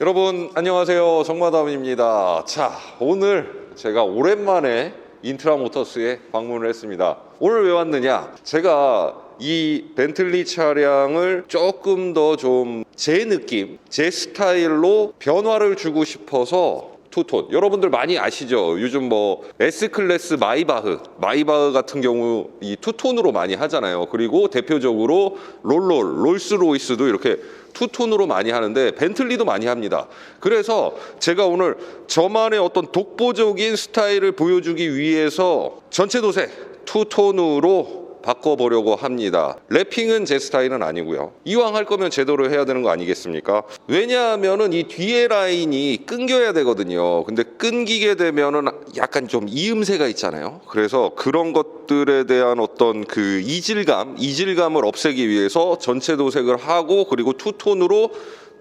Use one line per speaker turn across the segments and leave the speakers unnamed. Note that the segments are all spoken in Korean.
여러분 안녕하세요. 정마담입니다. 자 오늘 제가 오랜만에 인트라 모터스에 방문을 했습니다. 오늘 왜 왔느냐? 제가 이 벤틀리 차량을 조금 더 좀 제 느낌 제 스타일로 변화를 주고 싶어서 투톤. 여러분들 많이 아시죠? 요즘 뭐 S클래스 마이바흐 마이바흐 같은 경우 이 투톤으로 많이 하잖아요. 그리고 대표적으로 롤롤 롤스로이스도 이렇게 투톤으로 많이 하는데 벤틀리도 많이 합니다. 그래서 제가 오늘 저만의 어떤 독보적인 스타일을 보여주기 위해서 전체 도색 투톤으로 바꿔보려고 합니다. 랩핑은 제 스타일은 아니고요. 이왕 할 거면 제대로 해야 되는 거 아니겠습니까? 왜냐하면은 이 뒤에 라인이 끊겨야 되거든요. 근데 끊기게 되면은 약간 좀 이음새가 있잖아요. 그래서 그런 것들에 대한 어떤 그 이질감, 이질감을 없애기 위해서 전체 도색을 하고 그리고 투톤으로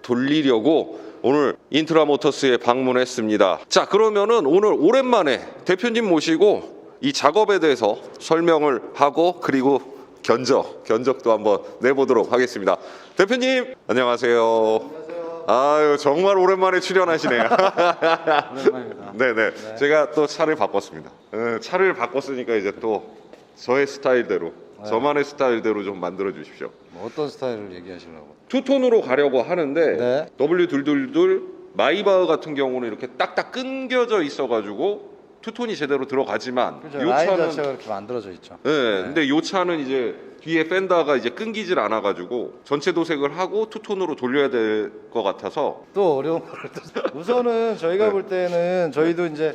돌리려고 오늘 인트라 모터스에 방문했습니다. 자, 그러면은 오늘 오랜만에 대표님 모시고 이 작업에 대해서 설명을 하고 그리고 견적, 견적도 한번 내보도록 하겠습니다. 대표님, 안녕하세요. 아유, 정말 오랜만에 출연하시네요.
오랜만입니다.
네네. 제가 또 차를 바꿨습니다. 어, 차를 바꿨으니까 이제 또 저의 스타일대로, 저만의 스타일대로 좀 만들어 주십시오.
뭐 어떤 스타일을 얘기하시려고?
투톤으로 가려고 하는데
네.
W222 마이바흐 같은 경우는 이렇게 딱딱 끊겨져 있어가지고 투톤이 제대로 들어가지만
그죠?
요
라인
차는
자체가 이렇게 만들어져 있죠.
네, 근데 요 차는 이제 뒤에 펜더가 이제 끊기질 않아 가지고 전체 도색을 하고 투톤으로 돌려야 될 것 같아서
또 어려운 거를 또 우선은 저희가
네.
볼 때는 저희도 이제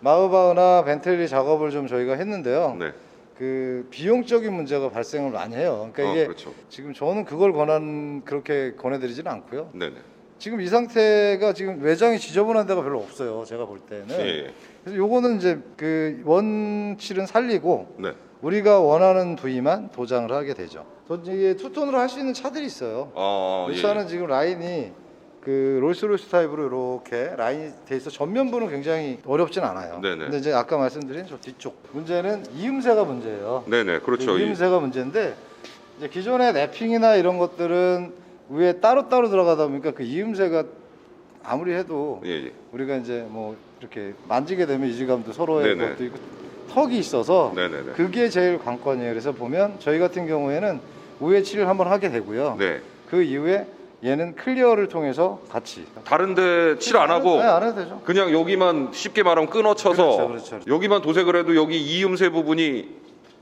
마우바우나 벤틀리 작업을 좀 저희가 했는데요.
네,
그 비용적인 문제가 발생을 많이 해요. 그러니까
어,
이게
그렇죠.
지금 저는 그걸 권한 그렇게 권해드리지는 않고요.
네 네,
지금 이 상태가 지금 외장이 지저분한 데가 별로 없어요. 제가 볼 때는.
예,
그래서 요거는 이제 그 원칠은 살리고
네,
우리가 원하는 부위만 도장을 하게 되죠. 또 이게 투톤으로 할 수 있는 차들이 있어요.
아,
이
예.
차는 지금 라인이 그 롤스로이스 타입으로 이렇게 라인이 돼 있어 전면부는 굉장히 어렵진 않아요.
네네.
근데 이제 아까 말씀드린 저 뒤쪽 문제는 이음새가 문제예요.
네네, 그렇죠.
그
이-
이음새가 문제인데 이제 기존의 랩핑이나 이런 것들은 위에 따로 따로 들어가다 보니까 그 이음새가 아무리 해도
예, 예.
우리가 이제 뭐 이렇게 만지게 되면 이질감도 서로의
네네.
것도 있고 턱이 있어서
네네네.
그게 제일 관건이에요. 그래서 보면 저희 같은 경우에는 우회 칠을 한번 하게 되고요.
네.
그 이후에 얘는 클리어를 통해서 같이
다른데 칠 안 하고
네, 안 해도 되죠.
그냥 여기만 쉽게 말하면 끊어쳐서
그렇죠, 그렇죠.
여기만 도색을 해도 여기 이음새 부분이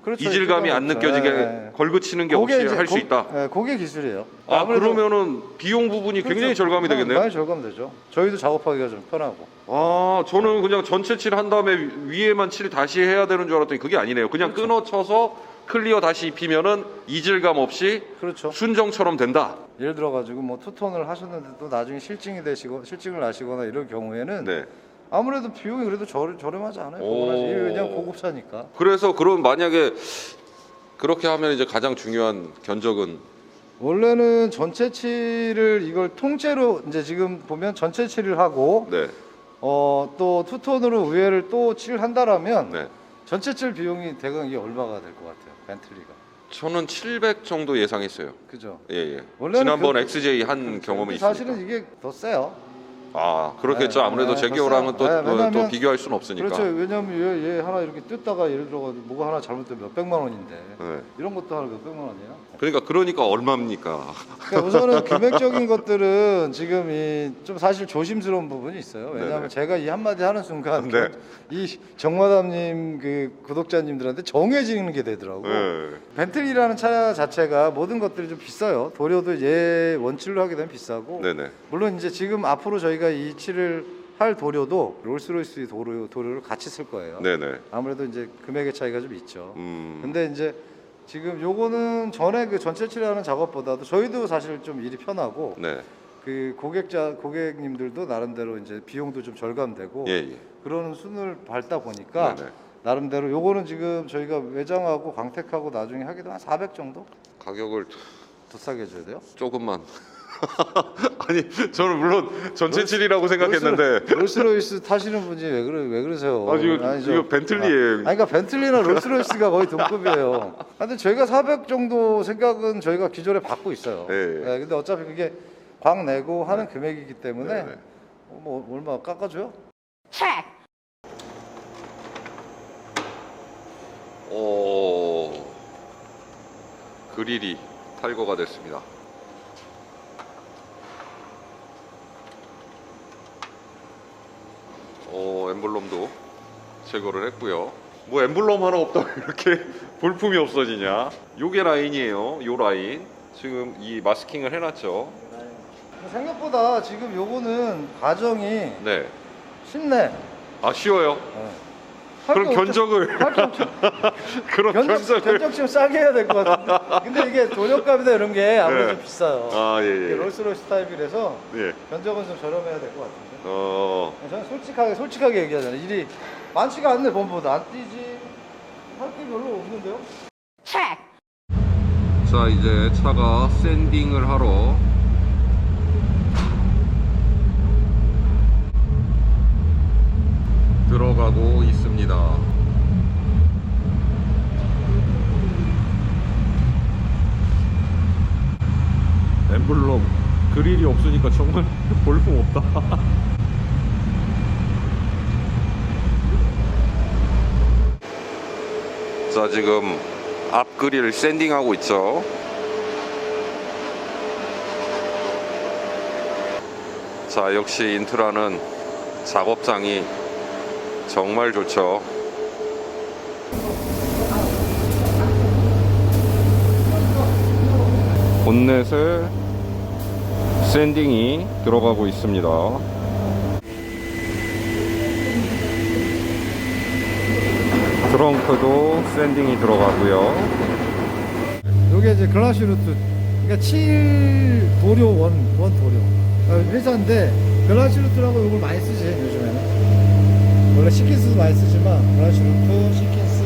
그렇죠.
이질감이 안
그렇죠.
느껴지게
네.
걸그치는 게 없이 할수
고-
있다.
네, 그게 기술이에요.
아 그러면은 비용 부분이 굉장히
그렇죠.
절감이
많이-
되겠네요.
많이 절감되죠. 저희도 작업하기가 좀 편하고.
아 저는 그냥 전체 칠 한 다음에 위에만 칠 다시 해야 되는 줄 알았더니 그게 아니네요. 그냥
그렇죠.
끊어쳐서 클리어 다시 입히면은 이질감 없이
그렇죠.
순정처럼 된다.
예를 들어 가지고 뭐 투톤을 하셨는데 또 나중에 실증이 되시고 실증을 나시거나 이런 경우에는
네.
아무래도 비용이 그래도 저, 저렴하지 않아요.
오.
이게 왜냐면 고급차니까.
그래서 그럼 만약에 그렇게 하면 이제 가장 중요한 견적은
원래는 전체 칠을 이걸 통째로 이제 지금 보면 전체 칠을 하고
네.
어 또 투톤으로 우회를 또 칠을 한다라면
네.
전체 칠 비용이 대강 이게 얼마가 될 것 같아요. 벤틀리가.
저는 700 정도 예상했어요.
그죠?
예, 예.
원래는
지난번
그-
XJ 한
그렇죠.
경험이 있으니까.
사실은 이게 더 세요.
아, 그렇겠죠.
네,
아무래도
네,
제기어랑은 또,
네,
또,
왜냐하면-
또 비교할 수는 없으니까.
그렇죠. 왜냐하면 얘, 얘 하나 이렇게 뜯다가 예를 들어가지고 뭐가 하나 잘못되면 몇 백만 원인데
네.
이런 것도 하나 몇 백만 원이에요.
그러니까 그러니까 얼마입니까?
그러니까 우선은 금액적인 것들은 지금 이 좀 사실 조심스러운 부분이 있어요. 왜냐하면
네네.
제가 이 한마디 하는 순간
네.
이 정마담님 그 구독자님들한테 정해지는 게 되더라고.
네.
벤틀리라는 차 자체가 모든 것들이 좀 비싸요. 도료도 얘 원칠로 하게 되면 비싸고. 물론 이제 지금 앞으로 저희가 이 칠을 할 도료도 롤스로이스 도료, 도료를 같이 쓸 거예요.
네네.
아무래도 이제 금액의 차이가 좀 있죠.
음.
근데 이제 지금 요거는 전에 그 전체 칠하는 작업보다도 저희도 사실 좀 일이 편하고
네.
그 고객자 고객님들도 나름대로 이제 비용도 좀 절감되고
예, 예.
그러는 순을 밟다 보니까
네네.
나름대로 요거는 지금 저희가 외장하고 광택하고 나중에 되면 한400 정도
가격을
더 싸게 해줘야 돼요.
조금만 아니 저는 물론 전체 칠이라고 생각했는데
롤스로이스 타시는 분이 왜 그래 왜 그러세요?
아, 이거- 이거 벤틀리예요.
아니 그러니까 벤틀리나 롤스로이스가 거의 동급이에요. 아, 근데 저희가 400 정도 생각은 저희가 기존에 받고 있어요.
네.
네, 근데 어차피 그게 광 내고 하는 금액이기 때문에
네, 네.
어, 뭐 얼마 깎아줘요?
오 그릴이 탈거가 됐습니다. 어 엠블럼도 제거를 했고요. 뭐 엠블럼 하나 없다고 이렇게 볼품이 없어지냐? 요게 라인이에요. 요 라인 지금 이 마스킹을 해놨죠.
생각보다 지금 요거는 과정이
네.
쉽네.
아 쉬워요.
네. 없죠.
견적을
없죠.
그럼
견적, 견적 좀 싸게 해야 될 것 같은데. 근데 이게 돈역값이나 이런 게 아무래도
네.
좀 비싸요.
아
이게
예예.
롤스로이스 타입이라서
예.
견적은 좀 저렴해야 될 것 같은데.
어.
저는 솔직하게 솔직하게 얘기하잖아요. 일이 많지가 않네 본보다 안 뛰지. 할 게 별로 없는데요.
자 이제 차가 샌딩을 하러 들어가고 있습니다. 엠블럼 그릴이 없으니까 정말 볼품 없다. 자 지금 앞 그릴 샌딩하고 있죠. 자 역시 인트라는 작업장이 정말 좋죠. 본넷에 샌딩이 들어가고 있습니다. 트렁크도 샌딩이 들어가고요.
요게 이제 글라시 루트. 그러니까 7 도료 원, 원 도료. 어, 회사인데 글라시 루트라고 이걸 많이 쓰지 요즘에는. 원래 시킨스도 많이 쓰지만 글라시 루트, 시킨스,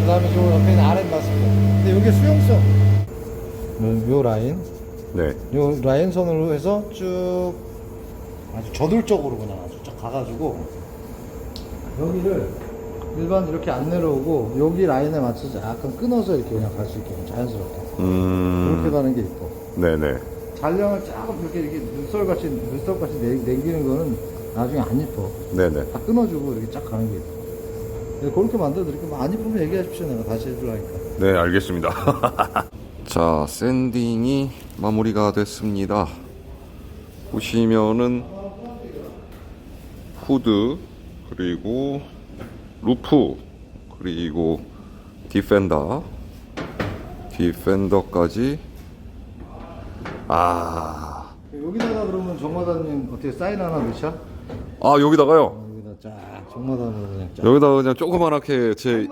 그 다음에 저 옆에 있는 RM 마스크. 근데 요게 수용성. 요, 요 라인,
네.
요 라인 선으로 해서 쭉 아주 저돌적으로 그냥 아주 쫙 가가지고 여기를 일반 이렇게 안 내려오고 여기 라인에 맞춰서 약간 끊어서 이렇게 그냥 갈 수 있게 자연스럽게 그렇게
음.
가는 게 있고
네네.
잔량을 조금 이렇게 이렇게 눈썰같이 눈썹같이 내- 남기는 거는 나중에 안 이뻐
네네.
다 끊어주고 이렇게 쫙 가는 게 있고 네, 그렇게 만들어 드릴게요 안 이쁘면 얘기하십시오 내가 다시 해주라니까
네, 알겠습니다. 자, 샌딩이 마무리가 됐습니다. 보시면은 후드 그리고 루프 그리고 디펜더 디펜더까지 아,
여기다가 그러면 정마다님 어떻게 사인 하나 넣자?
아 여기다가요.
어, 여기다 쫙 그냥 쫙
여기다가 그냥 조그만하게 제.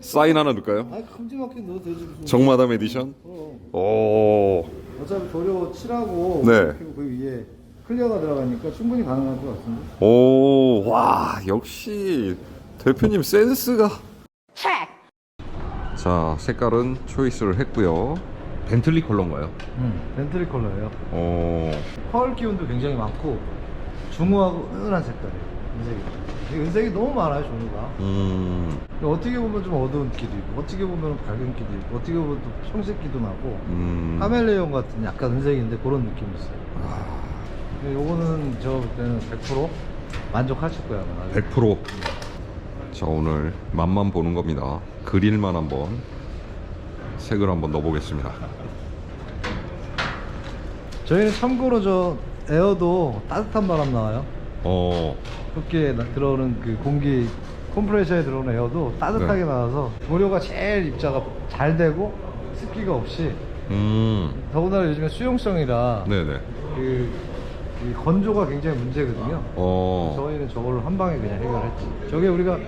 사인 하나 넣을까요?
아니 큼지막하게 넣어도 되지 무슨
정마담 에디션.
어.
오.
어차피 도료 칠하고
네.
그리고 그 위에 클리어가 들어가니까 충분히 가능할 것 같은데
오, 와, 역시 대표님 센스가. 자, 색깔은 초이스를 했고요. 벤틀리 컬러인가요?
응 벤틀리 컬러예요
오,
펄 기운도 굉장히 많고 중후하고 은은한 색깔이에요 은색이 이 은색이 너무 많아요 종류가
음,
어떻게 보면 좀 어두운 기도 있고 어떻게 보면 밝은 기도 있고 어떻게 보면 또 청색 기도 나고
음.
카멜레온 같은 약간 은색인데 그런 느낌이 있어요
아,
근데 요거는 제가 볼 때는 100% 만족하실 거예요 아마
100%. 자, 오늘 맛만 보는 겁니다. 그릴만 한번 색을 한번 넣어보겠습니다.
저희는 참고로 저 에어도 따뜻한 바람 나와요
어,
흡기에 나- 들어오는 그 공기 컴프레셔에 들어오는 에어도 따뜻하게
네.
나와서 도료가 제일 입자가 잘 되고 습기가 없이
음,
더군다나 요즘에 수용성이라
네네.
그, 이 건조가 굉장히 문제거든요.
어,
저희는 저걸 한 방에 그냥 해결했지. 저게 우리가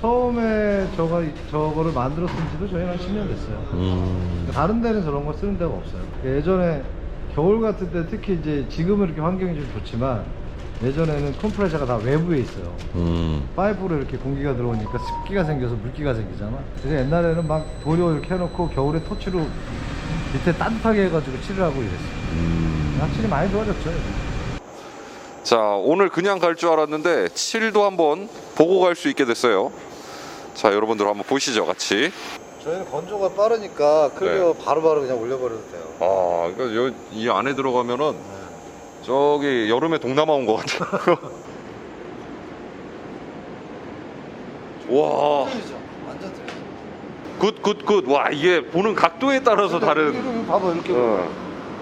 처음에 저거 저거를 만들었은 지도 저희는 한 10년 됐어요.
음,
다른 데는 저런 거 쓰는 데가 없어요. 예전에 겨울 같은 때 특히 이제 지금은 이렇게 환경이 좀 좋지만 예전에는 컴프레셔가 다 외부에 있어요.
음,
파이프로 이렇게 공기가 들어오니까 습기가 생겨서 물기가 생기잖아. 그래서 옛날에는 막 도료 이렇게 해놓고 겨울에 토치로 밑에 따뜻하게 해가지고 칠을 하고 이랬어요.
음.
확실히 많이 좋아졌죠.
자 오늘 그냥 갈 줄 알았는데 7도 한번 보고 갈 수 있게 됐어요. 자 여러분들 한번 보시죠 같이.
저희는 건조가 빠르니까 클리어 바로바로 그냥 올려버려도 돼요.
아 그러니까 여- 이 안에 들어가면은 저기 여름에 동남아 온 것 같아요. 와.
틀리죠. 완전 틀리죠.
굿굿굿. 와 이게 보는 각도에 따라서 다른.
봐봐 이렇게
어,
보면.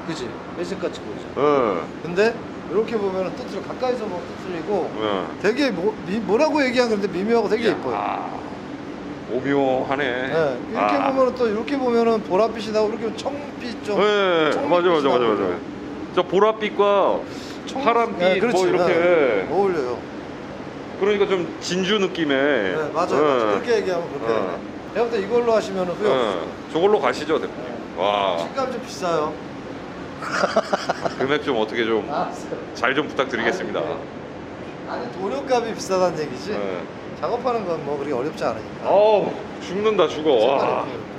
그치 매직같이 보이죠.
어,
근데 이렇게 보면 뜻을 가까이서 보면 뜻을이고
어.
되게 뭐, 미, 뭐라고 얘기한 건데 미묘하고 되게 예뻐요.
아, 오묘하네
네, 이렇게
아.
보면은 또 이렇게 보면은 보랏빛이 나고 이렇게 보면 청빛 좀
네,
청빛이
맞아 맞아 맞아
나고
맞아. 저 보랏빛과
청-
파란빛
네, 그렇지.
뭐 이렇게
네, 어울려요.
그러니까 좀 진주 느낌의.
네, 맞아요. 맞아요. 그렇게 얘기하면 그렇게.
어.
내가 볼때 이걸로 하시면 후회 없어요.
네, 저걸로 가시죠, 대표님. 와,
식감 좀 비싸요.
금액 좀 어떻게 좀 잘좀
알았어요.
부탁드리겠습니다.
아니 도료값이 비싸다는 얘기지.
네.
작업하는 건 뭐 그렇게 어렵지 않으니까.
어우, 죽는다 죽어. 와.
색깔이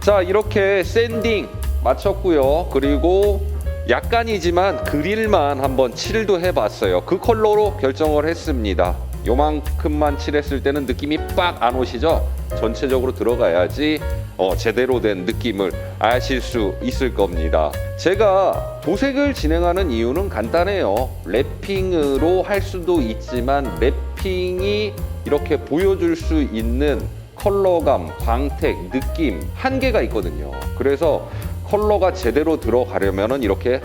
자 이렇게 샌딩 마쳤고요 그리고 약간이지만 그릴만 한번 칠도 해봤어요 그 컬러로 결정을 했습니다 요만큼만 칠했을 때는 느낌이 빡 안 오시죠 전체적으로 들어가야지 어, 제대로 된 느낌을 아실 수 있을 겁니다 제가 도색을 진행하는 이유는 간단해요 랩핑으로 할 수도 있지만 랩핑이 이렇게 보여줄 수 있는 컬러감, 광택, 느낌 한계가 있거든요. 그래서 컬러가 제대로 들어가려면은 이렇게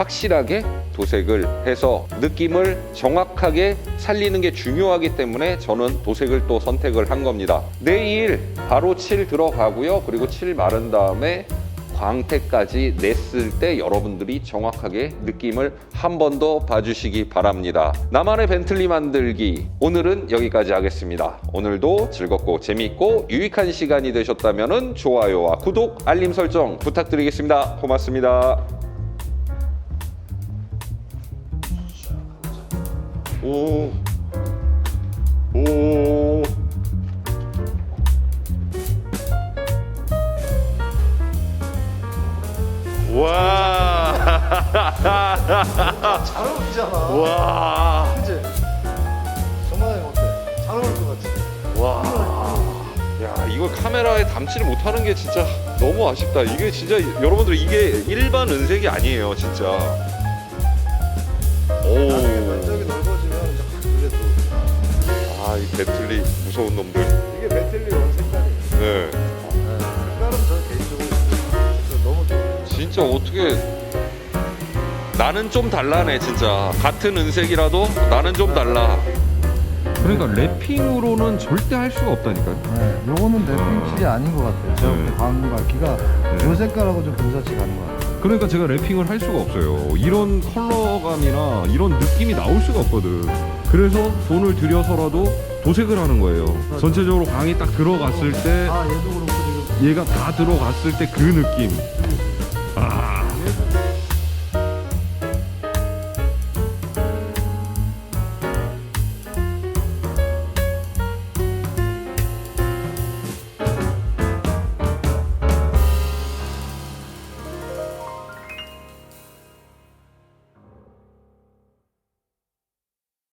확실하게 도색을 해서 느낌을 정확하게 살리는 게 중요하기 때문에 저는 도색을 또 선택을 한 겁니다. 내일 바로 칠 들어가고요. 그리고 칠 마른 다음에 광택까지 냈을 때 여러분들이 정확하게 느낌을 한 번 더 봐주시기 바랍니다. 나만의 벤틀리 만들기 오늘은 여기까지 하겠습니다. 오늘도 즐겁고 재미있고 유익한 시간이 되셨다면 좋아요와 구독, 알림 설정 부탁드리겠습니다. 고맙습니다. 오, 오. 와.
잘 어울리잖아.
와.
그치? 정말 어때? 잘 어울릴 것 같지?
와. 야, 이걸 카메라에 담지를 못하는 게 진짜 너무 아쉽다. 이게 진짜 여러분들 이게 일반 은색이 아니에요, 진짜. 오. 이 배틀리 무서운 놈들.
이게 배틀리 원 색깔이에요.
네.
네, 색깔은 저 개인적으로 저 너무 좋아요.
진짜 어떻게 나는 좀 달라네, 진짜. 같은 은색이라도 나는 좀 달라.
그러니까 랩핑으로는 절대 할 수가 없다니까요.
네, 요거는 랩핑 칠이 아닌 것 같아요. 제가
네.
볼때 광 밝기가
네.
요 색깔하고 좀 분사치 가는 것 같아요.
그러니까 제가 랩핑을 할 수가 없어요. 이런 컬러감이나 이런 느낌이 나올 수가 없거든. 그래서 돈을 들여서라도 도색을 하는 거예요. 전체적으로 광이 딱 들어갔을 때
아 얘도 그렇고 지금
얘가 다 들어갔을 때 그 느낌. 아,
얘도